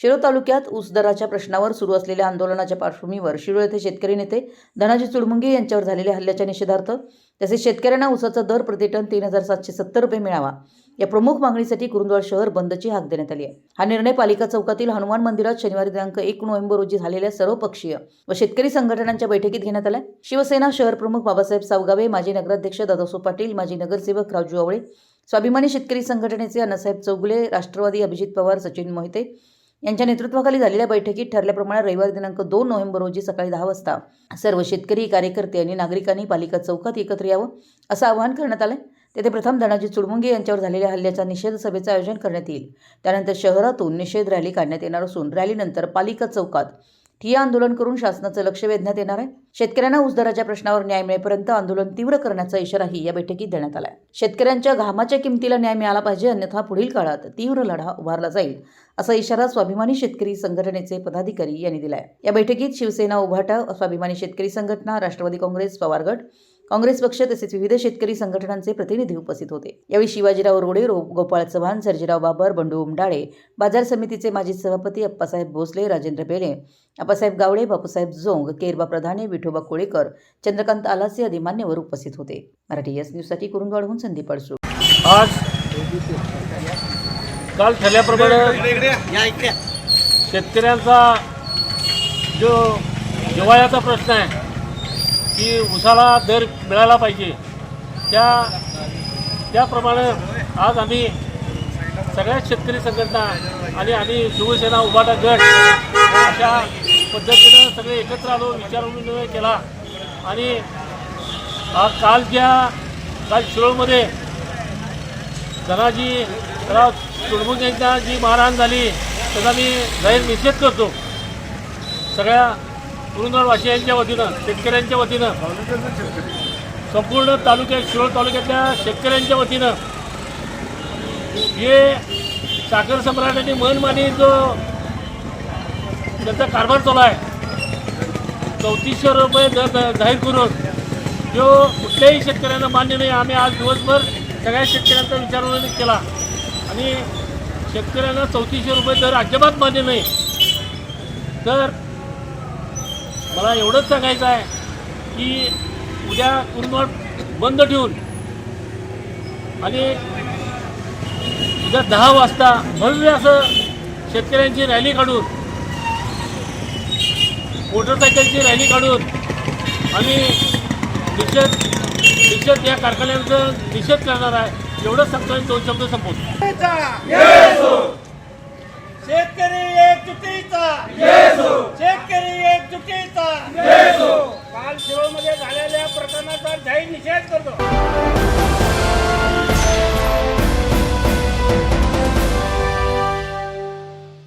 शिरोळ तालुक्यात ऊस दराच्या प्रश्नावर सुरू असलेल्या आंदोलनाच्या पार्श्वभूमीवर शिरोळ येथे शेतकरी नेते धनाजी चुडमुंगे यांच्यावर झालेल्या हल्ल्याच्या निषेधार्थ तसेच शेतकऱ्यांना ऊसाचा दर प्रतिटन तीन हजार सातशे सत्तर रुपये मिळावा या प्रमुख मागणीसाठी कुरुंदवाड शहर बंदची हाक देण्यात आली आहे. हा निर्णय पालिका चौकातील हनुमान मंदिरात शनिवारी दिनांक एक नोव्हेंबर रोजी झालेल्या सर्वपक्षीय व शेतकरी संघटनांच्या बैठकीत घेण्यात आला शिवसेना शहर प्रमुख बाबासाहेब सावगावे माजी नगराध्यक्ष दादासो पाटील माजी नगरसेवक राजू आवळे स्वाभिमानी शेतकरी संघटनेचे अण्णासाहेब चौगुले राष्ट्रवादी अभिजित पवार सचिन मोहिते यांच्या नेतृत्वाखाली झालेल्या बैठकीत ठरल्याप्रमाणे रविवार दिनांक दोन नोव्हेंबर रोजी सकाळी दहा वाजता सर्व शेतकरी कार्यकर्ते आणि नागरिकांनी पालिका चौकात एकत्र यावं असं आवाहन करण्यात आलं तेथे प्रथम धनाजी चुडमुंगे यांच्यावर झालेल्या हल्ल्याच्या निषेध सभेचं आयोजन करण्यात येईल. त्यानंतर शहरातून निषेध रॅली काढण्यात येणार असून रॅलीनंतर पालिका चौकात ठिय्या आंदोलन करून शासनाचं लक्ष वेधण्यात येणार आहे. शेतकऱ्यांना ऊसदराच्या प्रश्नावर न्याय मिळेपर्यंत आंदोलन तीव्र करण्याचा इशाराही या बैठकीत देण्यात आला शेतकऱ्यांच्या घामाच्या किमतीला न्याय मिळाला पाहिजे अन्यथा पुढील काळात तीव्र लढा उभारला जाईल असा इशारा स्वाभिमानी शेतकरी संघटनेचे पदाधिकारी यांनी दिलाय. या बैठकीत शिवसेना उभाटा स्वाभिमानी शेतकरी संघटना राष्ट्रवादी काँग्रेस पवार गट काँग्रेस पक्ष तसेच विविध शेतकरी संघटनांचे प्रतिनिधी उपस्थित होते. यावेळी शिवाजीराव रोडे गोपाळ चव्हाण सर्जीराव बाबर बंडू उमडाळे बाजार समितीचे माजी सभापती अप्पासाहेब भोसले राजेंद्र बेले अप्पासाहेब गावडे बापूसाहेब जोंग केरबा प्रधाने विठोबा कोळेकर चंद्रकांत आलासे आदी मान्यवर उपस्थित होते. मराठी एस न्यूजसाठी कुरुंदवाडहून संदीप अडसू आज काल ठरल्याप्रमाणे शेतकऱ्यांचा जो हिवाळ्याचा प्रश्न आहे की उसाला दर मिळाला पाहिजे. त्या त्याप्रमाणे आज आम्ही सगळ्या शेतकरी संघटना आणि आम्ही शिवसेना उभाटा गट अशा पद्धतीनं सगळे एकत्र आलो विचारविनिमय केला. आणि काल ज्या काल शिरोळमध्ये धनाजी राव तुडमुंग यांच्या जी मारहाण झाली त्याचा मी जाहीर निषेध करतो. सगळ्या कुरुंदवाडवासियांच्या वतीनं शेतकऱ्यांच्या वतीनं संपूर्ण तालुक्यात शिरोळ तालुक्यातल्या शेतकऱ्यांच्या वतीनं हे साखर सम्राटाने मनमानी जो त्यांचा कारभार चालू आहे चौतीसशे रुपये दर जाहीर करून जो कुठल्याही शेतकऱ्यांना मान्य नाही आम्ही आज दिवसभर सगळ्या शेतकऱ्यांचा विचार केला. आणि शेतकऱ्यांना चौतीसशे रुपये दर अजिबात मान्य नाही तर मला एवढंच सांगायचं आहे की उद्या कुरुंदवाड बंद ठेवून आणि उद्या दहा वाजता भव्य असं शेतकऱ्यांची रॅली काढून मोटरसायकलची रॅली काढून आम्ही निषेध निषेध या कारखान्यांचं निषेध करणार आहे. एवढंच सांगतो आणि दोन शब्द संपवतो. शेतकरी